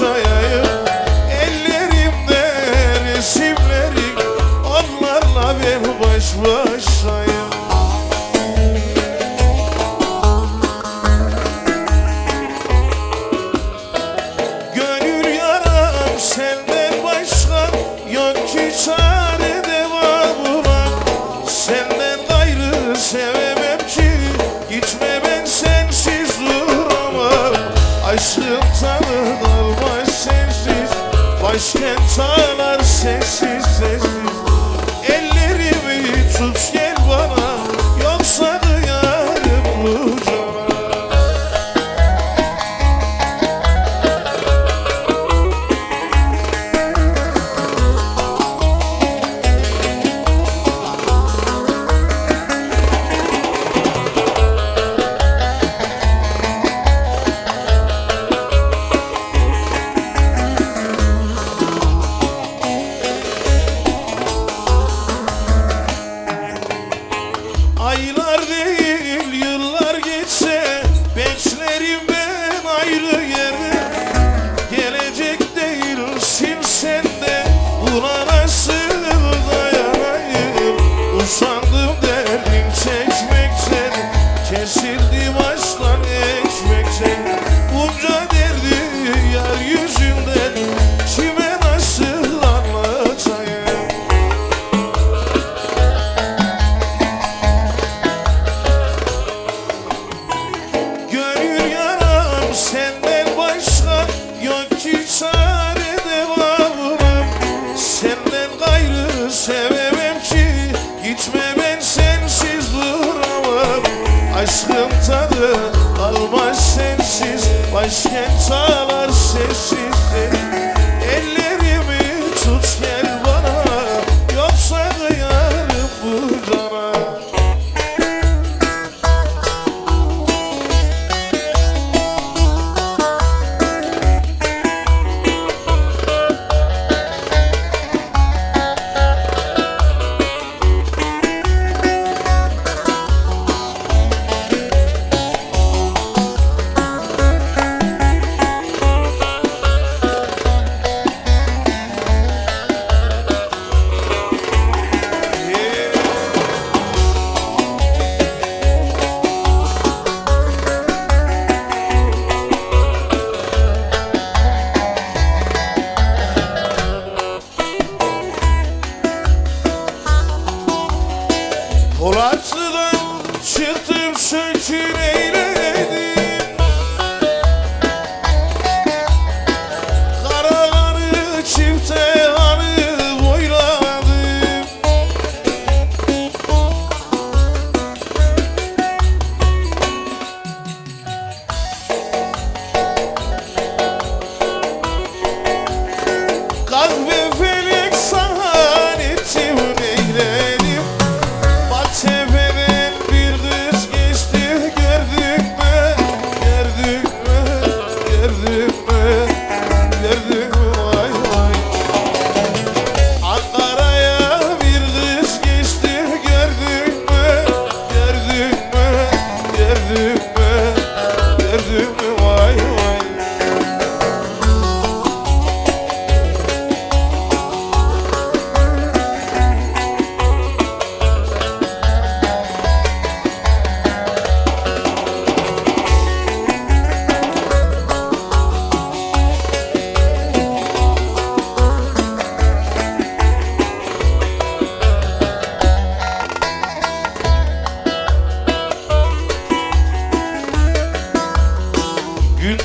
sorry sessiz sessiz Aylar değil. Aşkım tadı kalmaz sensiz Başkent ağlar sessizdir. Elli Polatlı'dan çıktım söküreyi Gün